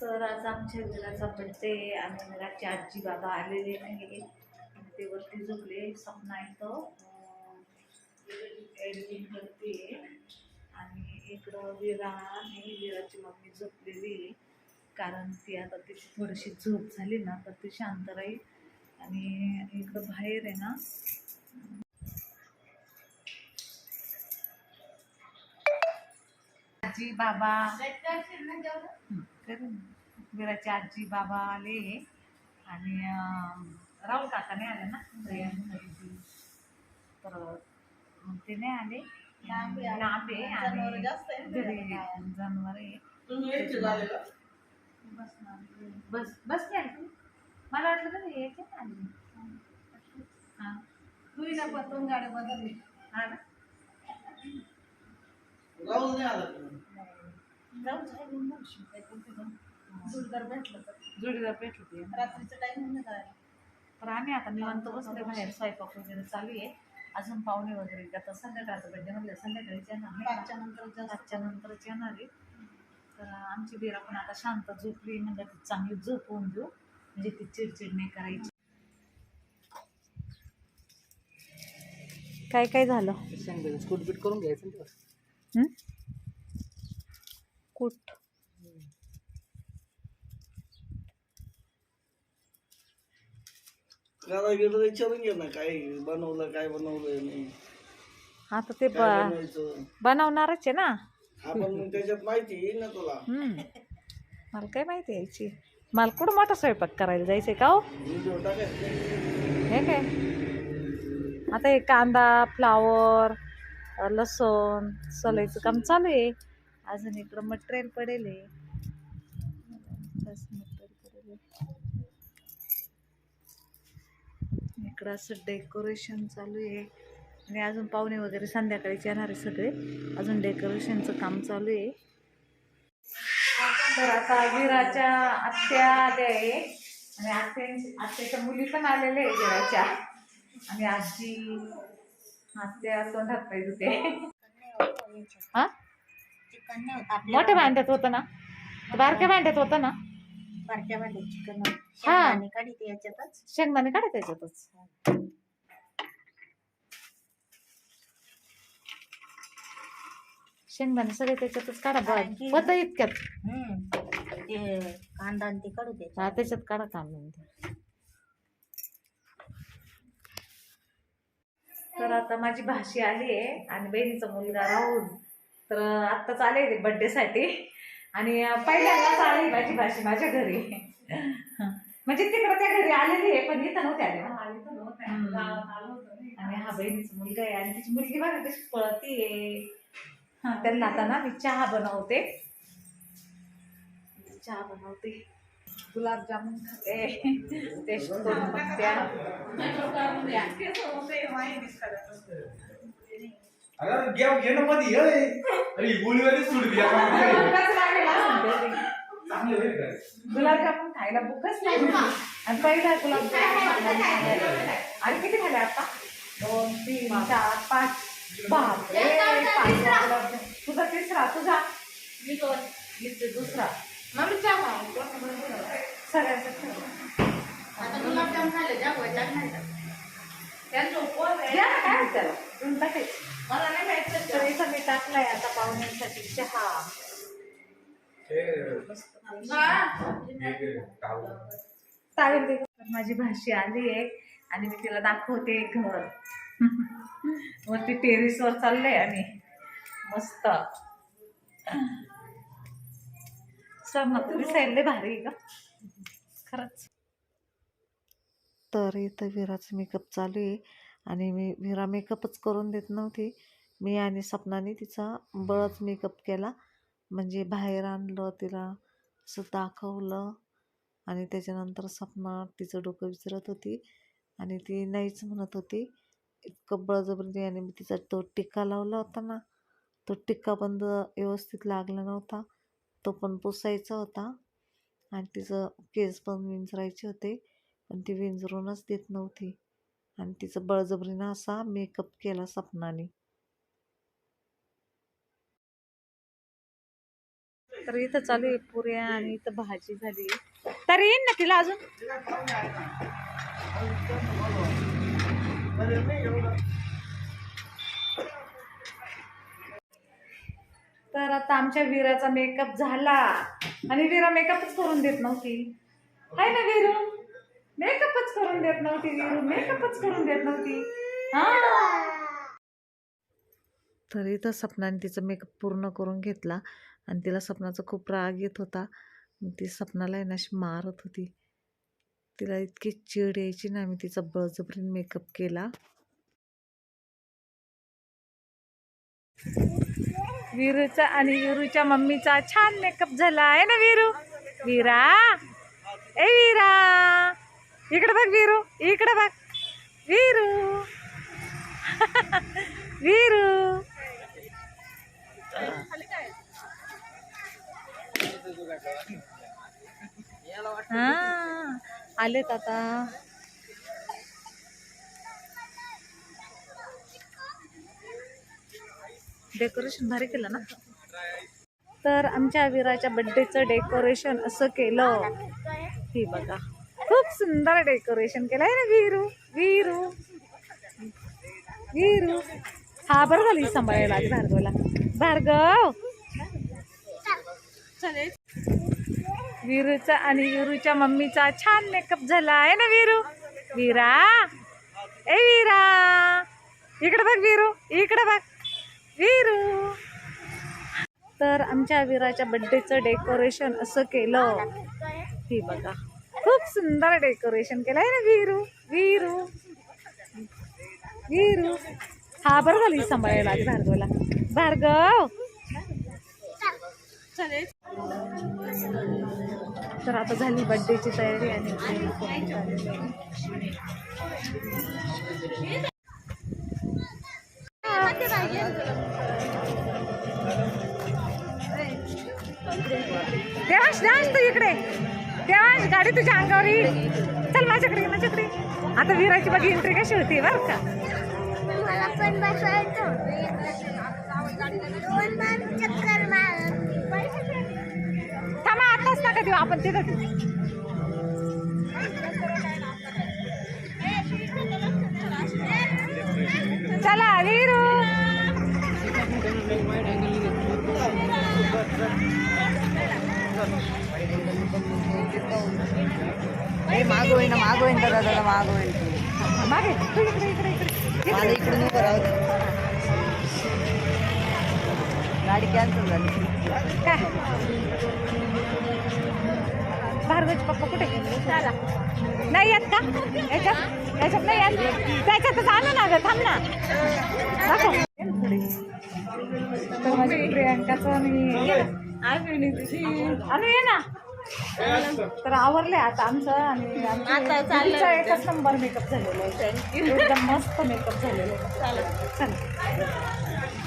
तर आज आमच्या घराचा बड्डे आणि घराची आजी बाबा आलेले नाही ते वरती झोपले सपना इथं एडिटिंग करते. आणि इकडं विरा आणि विराची मम्मी झोपलेली आहे. कारण ती आता तिची थोडीशी झोप झाली ना तर ती शांत राहील. आणि इकडं बाहेर आहे ना आजी बाबा. करेन. विराची आजी बाबा आले आणि राहुल काका नाही आले ना? तर मग ते नाही आले. जनावरं आणि ना. जनावर आहे? बस बस नाही तुम्ही? मला वाटलं तर यायचे ना आली. हां. तू हिला पतंग गाडी बदलली. हा ना? राहुल नाही आला पण जोरदार भेटलं तर. जोडीदार पेट होती रात्रीचं टाइम नाही करायला तर आम्ही आता निवांत बसले बाहेर स्वयंपाक वगैरे चालू आहे. अजून पाहुणे वगैरे आता संध्याकाळचं बड्डे म्हणलं संध्याकाळीच येणार पाचच्या नंतर नंतरच येणार आहे. तर आमची बिरा पण आता शांत झोपली. म्हणजे ती चांगली झोप होऊन देऊ. म्हणजे ती चिडचिड नाही करायची. काय काय झालं? करून घ्यायचं गेलं विचारून घे ना काय बनवलं काय बनवलं नाही आता ते काय ब- बनवायचं? बनवणारच आहे ना. हा पण मग त्याच्यात माहिती येईल ना तुला. हम्म. मला काय माहिती यायची. मला कुठं मोठा स्वयंपाक करायला जायचंय का हो? व्हिडिओ टाकायचं. हे काय? आता हे कांदा फ्लावर लसूण सोलायचं काम चालू आहे. अजून इकडं मटेरियल पडेल. इकडं असं डेकोरेशन चालू आहे. आणि अजून पाहुणे वगैरे संध्याकाळीच येणार आहे सगळे. अजून डेकोरेशनचं काम चालू आहे. तर आता विराच्या आत्या आल्या आहे. आणि आत्या आत्याच्या मुली पण आलेल्या आहे विराच्या. आणि आजी आत्या तोंडात पाहिजे होते हा? चिकन आपल्या मोठ्या भांड्यात होतं ना? बारक्या भांड्यात होतं ना? बारक्या भांड्यात चिकन हा. आणि काढी ते याच्यातच. शेंगदाणे काढा त्याच्यातच. शेंगदाणे सगळे त्याच्यातच काढा आणखी? होतं इतक्यात. हम्म. ते कांदा आणि ते काढू ते हा त्याच्यात काढा काम नाही तर आता माझी भाशी आली आहे आणि बहिणीचा मुलगा राहुल. तर आत्ताच आले ते बड्डेसाठी आणि पहिल्यांदाच आली माझी भाशी माझ्या घरी. म्हणजे तिकडं त्या घरी आलेली आहे पण इथं नव्हते आले. आणि हा बहिणीचा मुलगा आहे आणि तिची मुलगी बघा कशी पळतीये. हा त्यांना आता ना मी चहा बनवते. चहा बनवते. गुलाबजामुन खाते. टेस्ट करून बघत्या अरे गॅप घे ना मध्ये अरे गोळीवाली. चांगले होईल गुलाबजामुन खायला भूकच लागली आणि पहिला गुलाबजामुन खायला. आणि किती खाल्ले आता? दोन तीन चार पाच. बापरे पाच तुझा तिसरा तुझा? मी दोन. मी दुसरा. मग चहा सगळ्यांचं ठेव. द्या ना, काय होतं त्याला. देऊन टाकायचं मला नाही माहीत तर इथं मी टाकलाय आता पाहुण्यांसाठी. चहा चालेल ते. तर माझी भाशी आली आहे आणि मी तिला दाखवते घर. वरती टेरिसवर चाललंय आणि मस्त. सर ना तुम्ही साईडले भारी आहे का? खरंच. तर इथं विराचं मेकअप चालू आहे. आणि मी विरा मेकअपच करून देत नव्हती. मी आणि सपनाने तिचा बळच मेकअप केला. म्हणजे बाहेर आणलं तिला असं दाखवलं. आणि त्याच्यानंतर सपना तिचं डोकं विचारत होती. आणि ती नाहीच म्हणत होती. इतकं बळजबरी आणि मी तिचा तो टिक्का लावला होता ना तो टिक्का बंद व्यवस्थित लागला नव्हता. तो पण पुसायचा होता. आणि तिचं केस पण विंचरायचे होते. पण ती विंजरूनच देत नव्हती. आणि तिचं बळजबरीनं असा मेकअप केला सपनाने. तर इथं चालू आहे पुऱ्या आणि इथं भाजी झाली. तर येईन ना तिला अजून? तर आता आमच्या वीराचा मेकअप झाला. आणि वीरा मेकअपच करून देत नव्हती. आहे ना वीरू? मेकअपच करून देत नव्हती वीरू मेकअपच करून देत नव्हती. हा? तर इथं सपनाने तिचा मेकअप पूर्ण करून घेतला आणि तिला सपनाचा खूप राग येत होता. ती सपनाला आहे ना अशी मारत होती. तिला इतकी चिड यायची ना मी तिचा बळजबरीन मेकअप केला. वीरूचा आणि वीरूच्या मम्मीचा छान मेकअप झाला आहे ना वीरू? वीरा? ए वीरा? इकडे बघ वीरू इकडे बघ. वीरू. वीरू. हा आलेत आता. डेकोरेशन भारी केलं ना? तर आमच्या विराच्या बड्डेचं डेकोरेशन असं केलं. ही बघा. सुंदर डेकोरेशन केलं आहे ना वीरू वीरू. वीरू. हा बरं झाली सांभाळायला आली भार्गवला. भार्गव! वीरूचा आणि वीरूच्या मम्मीचा छान मेकअप झाला आहे ना वीरू? वीरा! ए वीरा! इकडे बघ वीरू इकडे बघ. वीरू! तर आमच्या वीराच्या बड्डेचं डेकोरेशन असं केलं. ही बघा. खूप सुंदर डेकोरेशन केलं आहे ना वीरू वीरू. वीरू. हा बरं झाली सांभाळायला आली भार्गवला. भार्गव! तर आता झाली बड्डेची तयारी आणि तू इकडे. देवाश गाडी तुझ्या अंगावर येईल. चल माझ्याकडे माझ्याकडे. आता विराची बघ एंट्री कशी होती बरं का. मला पण थांबा आताच नका देऊ आपण तिथं देऊ. चला वीरू. मागं होईना मागं होईन दादा दादा मागं होईन मागे इकडे इकडून दे. गाडी कॅन्सल झाली काय भार्गवचे पप्पा कुठे नाही येत का याच्यात याच्यात नाही येत त्याच्यातच आलं ना ग थांब ना दाखव तर माझी प्रियांकाचं ये ना. तर आवरले आता आमचं आणि आमचं एकच नंबर मेकअप झालेला आहे. एकदम मस्त मेकअप झालेला आहे. चला.